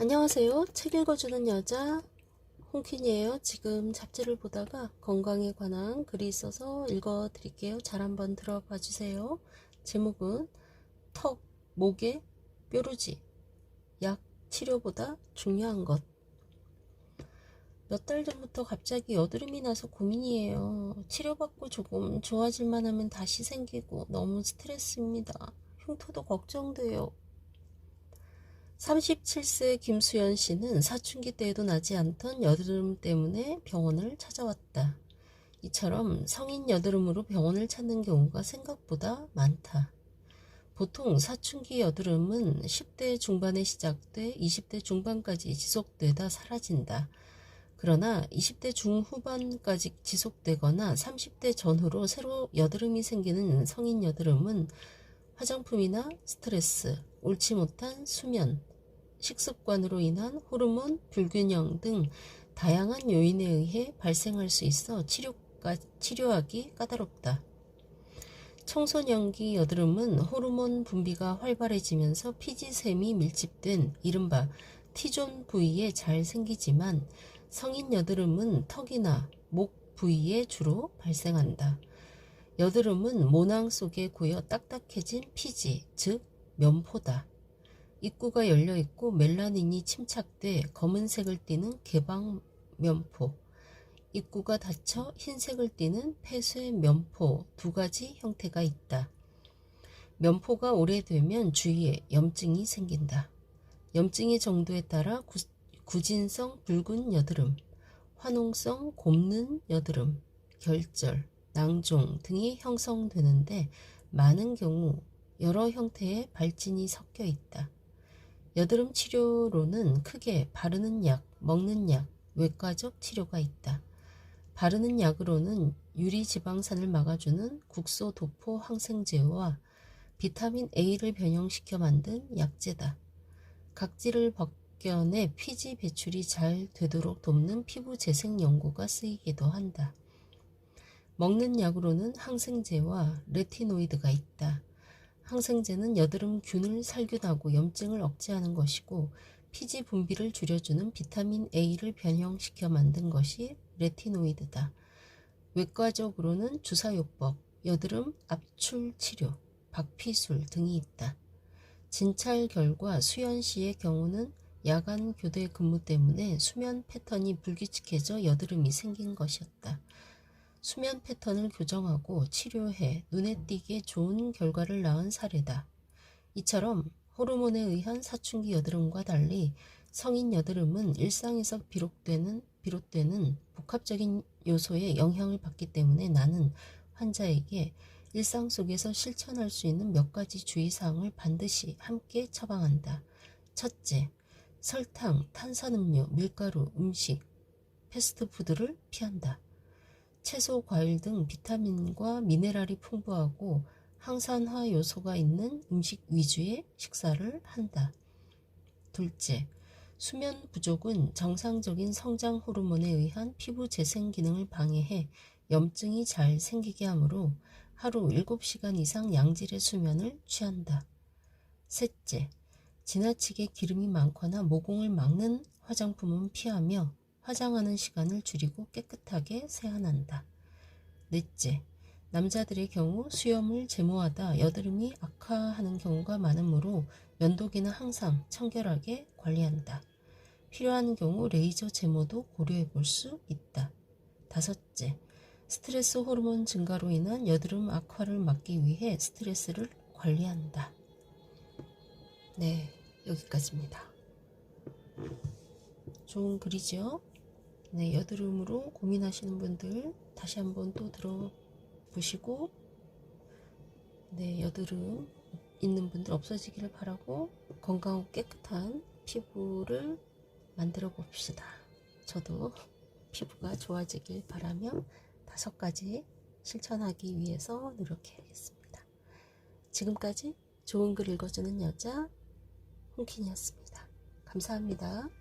안녕하세요. 책 읽어주는 여자 홍퀸이에요. 지금 잡지를 보다가 건강에 관한 글이 있어서 읽어드릴게요. 잘 한번 들어봐 주세요. 제목은 턱, 목에 뾰루지, 약 치료보다 중요한 것. 몇 달 전부터 갑자기 여드름이 나서 고민이에요. 치료받고 조금 좋아질만 하면 다시 생기고 너무 스트레스입니다. 흉터도 걱정돼요. 37세 김수연 씨는 사춘기 때에도 나지 않던 여드름 때문에 병원을 찾아왔다. 이처럼 성인 여드름으로 병원을 찾는 경우가 생각보다 많다. 보통 사춘기 여드름은 10대 중반에 시작돼 20대 중반까지 지속되다 사라진다. 그러나 20대 중후반까지 지속되거나 30대 전후로 새로 여드름이 생기는 성인 여드름은 화장품이나 스트레스, 옳지 못한 수면, 식습관으로 인한 호르몬 불균형 등 다양한 요인에 의해 발생할 수 있어 치료가, 치료하기 까다롭다. 청소년기 여드름은 호르몬 분비가 활발해지면서 피지샘이 밀집된 이른바 T존 부위에 잘 생기지만 성인 여드름은 턱이나 목 부위에 주로 발생한다. 여드름은 모낭 속에 고여 딱딱해진 피지, 즉 면포다. 입구가 열려 있고 멜라닌이 침착돼 검은색을 띠는 개방 면포, 입구가 닫혀 흰색을 띠는 폐쇄 면포 두 가지 형태가 있다. 면포가 오래되면 주위에 염증이 생긴다. 염증의 정도에 따라 구, 구진성 붉은 여드름, 화농성 곱는 여드름, 결절, 낭종 등이 형성되는데 많은 경우 여러 형태의 발진이 섞여 있다. 여드름 치료로는 크게 바르는 약, 먹는 약, 외과적 치료가 있다. 바르는 약으로는 유리지방산을 막아주는 국소 도포 항생제와 비타민 A를 변형시켜 만든 약제다. 각질을 벗겨내 피지 배출이 잘 되도록 돕는 피부 재생 연고가 쓰이기도 한다. 먹는 약으로는 항생제와 레티노이드가 있다. 항생제는 여드름균을 살균하고 염증을 억제하는 것이고 피지 분비를 줄여주는 비타민 A를 변형시켜 만든 것이 레티노이드다. 외과적으로는 주사요법, 여드름 압출 치료, 박피술 등이 있다. 진찰 결과 수연 씨의 경우는 야간 교대 근무 때문에 수면 패턴이 불규칙해져 여드름이 생긴 것이었다. 수면 패턴을 교정하고 치료해 눈에 띄게 좋은 결과를 낳은 사례다. 이처럼 호르몬에 의한 사춘기 여드름과 달리 성인 여드름은 일상에서 비롯되는, 비롯되는 복합적인 요소에 영향을 받기 때문에 나는 환자에게 일상 속에서 실천할 수 있는 몇 가지 주의사항을 반드시 함께 처방한다. 첫째, 설탕, 탄산음료, 밀가루, 음식, 패스트푸드를 피한다. 채소, 과일 등 비타민과 미네랄이 풍부하고 항산화 요소가 있는 음식 위주의 식사를 한다. 둘째, 수면 부족은 정상적인 성장 호르몬에 의한 피부 재생 기능을 방해해 염증이 잘 생기게 하므로 하루 7시간 이상 양질의 수면을 취한다. 셋째, 지나치게 기름이 많거나 모공을 막는 화장품은 피하며 화장하는 시간을 줄이고 깨끗하게 세안한다. 넷째, 남자들의 경우 수염을 제모하다 여드름이 악화하는 경우가 많으므로 면도기는 항상 청결하게 관리한다. 필요한 경우 레이저 제모도 고려해 볼 수 있다. 다섯째, 스트레스 호르몬 증가로 인한 여드름 악화를 막기 위해 스트레스를 관리한다. 네, 여기까지입니다. 좋은 글이죠? 네, 여드름으로 고민하시는 분들 다시 한번 또 들어보시고 네, 여드름 있는 분들 없어지기를 바라고 건강하고 깨끗한 피부를 만들어 봅시다. 저도 피부가 좋아지길 바라며 다섯 가지 실천하기 위해서 노력해야겠습니다. 지금까지 좋은 글 읽어주는 여자 홍킨이었습니다. 감사합니다.